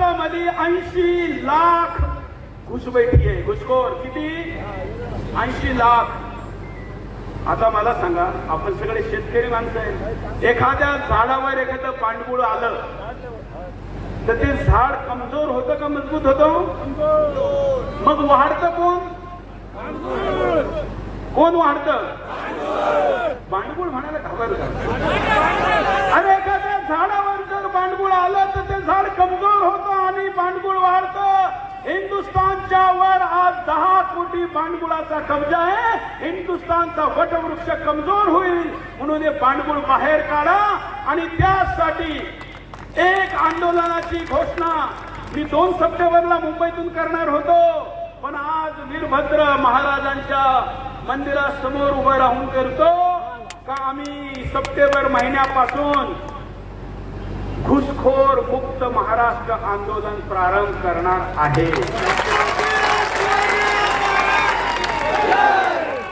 महाराष्ट्रामध्ये ऐंशी लाख घुसबैठी आहे. घुसखोर किती? ऐंशी लाख. आता मला सांगा आपण सगळे शेतकरी माणसं आहे एखाद्या झाडावर एखादं पांडगुळ आलं तर ते झाड कमजोर होतं का मजबूत होतं? मग वाढतं कोण? कोण वाढतं? भांडगुळ म्हणायला घाबर का एखाद्या झाडावर जर भांडगुळ आलं कमजोर होतं आणि भांडगुळ वाढतं. हिंदुस्थानच्या वर आज दहा कोटी भांडगुळाचा कब्जा आहे. हिंदुस्तानचा वटवृक्ष कमजोर होईल म्हणून हे भांडगुळ बाहेर काढा आणि त्यासाठी एक आंदोलनाची घोषणा मी दोन सप्टेंबरला मुंबईतून करणार होतो. पण आज वीरभद्र महाराजांच्या मंदिरासमोर उभं राहून करतो का आम्ही सप्टेंबर महिन्यापासून घुसखोर मुक्त महाराष्ट्र आंदोलन प्रारंभ करणार आहे.